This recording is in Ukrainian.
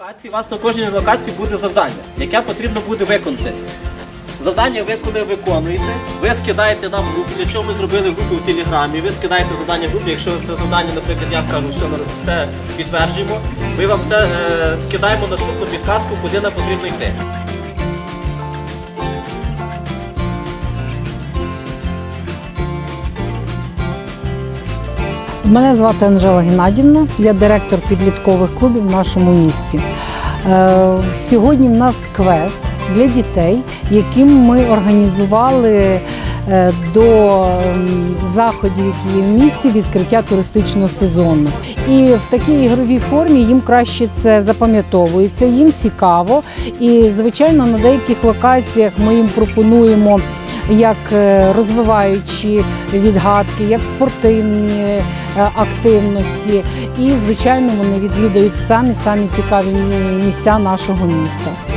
локації, у вас на кожній локації буде завдання, яке потрібно буде виконати. Завдання ви коли виконуєте, ви скидаєте нам групу, для чого ми зробили групу в Телеграмі, ви скидаєте завдання групі, якщо це завдання, наприклад, я кажу, все, все підтверджуємо, ми вам це е, скидаємо наступну підказку, куди нам потрібно йти. Мене звати Анжела Геннадівна, я директор підліткових клубів в нашому місті. Е, Сьогодні в нас квест для дітей, яким ми організували е, до заходів, які є в місті, відкриття туристичного сезону. І в такій ігровій формі їм краще це запам'ятовується, їм цікаво. І, звичайно, на деяких локаціях ми їм пропонуємо як е, розвиваючі відгадки, як спортивні е, активності. І, звичайно, вони відвідають самі самі цікаві місця нашого міста.